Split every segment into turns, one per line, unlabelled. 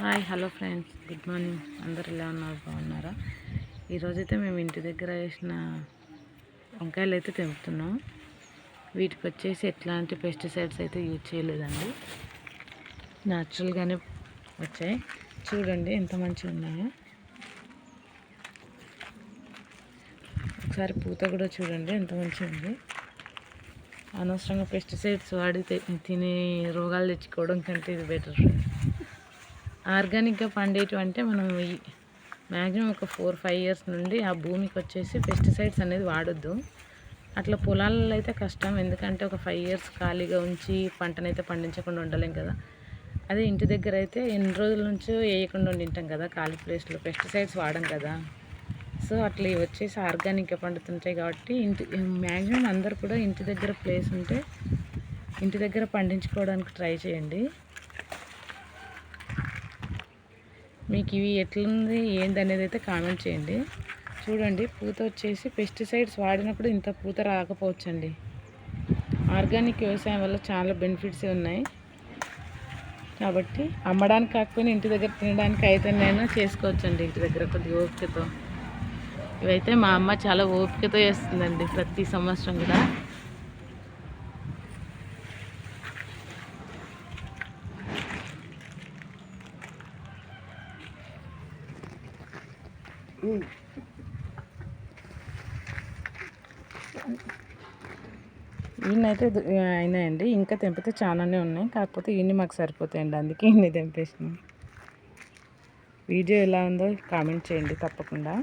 Hi hello friends. Good morning. అందరు ఎలా ఉన్నారు? బాగున్నారా? ఈరోజైతే మేము ఇంటి దగ్గర వేసిన వంకాయలు అయితే తెంపుతున్నాం. వీటికి వచ్చేసి ఎట్లాంటి పెస్టిసైడ్స్ అయితే యూజ్ చేయలేదండి. న్యాచురల్గానే వచ్చాయి. చూడండి ఎంత మంచిగా ఉన్నాయో. ఒకసారి పూత కూడా చూడండి ఎంత మంచిగా ఉంది. అనవసరంగా పెస్టిసైడ్స్ వాడి తినే తిని రోగాలు తెచ్చుకోవడం కంటే ఇది బెటర్. ఆర్గానిక్గా పండేటివి అంటే మనం మ్యాక్సిమం ఒక ఫోర్ ఫైవ్ ఇయర్స్ నుండి ఆ భూమికి వచ్చేసి పెస్టిసైడ్స్ అనేది వాడొద్దు. అట్లా పొలాలలో అయితే కష్టం. ఎందుకంటే ఒక ఫైవ్ ఇయర్స్ ఖాళీగా ఉంచి పంటనైతే పండించకుండా ఉండలేం కదా. అదే ఇంటి దగ్గర అయితే ఎన్ని రోజుల నుంచో వేయకుండా ఉండింటాం కదా ఖాళీ ప్లేస్లో. పెస్టిసైడ్స్ వాడం కదా. సో అట్లా ఇవి వచ్చేసి ఆర్గానిక్గా పండుతుంటాయి కాబట్టి ఇంటి మ్యాక్సిమం అందరు కూడా ఇంటి దగ్గర ప్లేస్ ఉంటే ఇంటి దగ్గర పండించుకోవడానికి ట్రై చేయండి. మీకు ఇవి ఎట్లుంది ఏంది అనేది అయితే కామెంట్ చేయండి. చూడండి పూత వచ్చేసి పెస్టిసైడ్స్ వాడినప్పుడు ఇంత పూత రాకపోవచ్చండి. ఆర్గానిక్ వ్యవసాయం వల్ల చాలా బెనిఫిట్స్ ఉన్నాయి. కాబట్టి అమ్మడానికి కాకపోయినా ఇంటి దగ్గర తినడానికి అయితేనైనా చేసుకోవచ్చండి ఇంటి దగ్గర కొద్దిగా ఓపికతో. ఇవైతే మా అమ్మ చాలా ఓపికతో చేస్తుందండి ప్రతి సంవత్సరం కూడా. ఈయనైతే అయినాయండి. ఇంకా తెంపితే చాలానే ఉన్నాయి. కాకపోతే ఈయన్ని మాకు సరిపోతాయండి. అందుకే ఇన్ని తెంపేసినాం. వీడియో ఎలా ఉందో కామెంట్ చేయండి తప్పకుండా.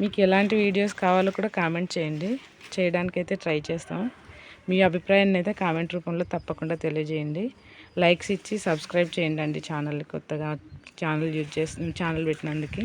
మీకు ఎలాంటి వీడియోస్ కావాలో కూడా కామెంట్ చేయండి. చేయడానికైతే ట్రై చేస్తాం. మీ అభిప్రాయాన్ని అయితే కామెంట్ రూపంలో తప్పకుండా తెలియజేయండి. లైక్స్ ఇచ్చి సబ్స్క్రైబ్ చేయండి అండి ఛానల్ కొత్తగా. ఛానల్ యూజ్ చేసి ఛానల్ పెట్టినందుకు.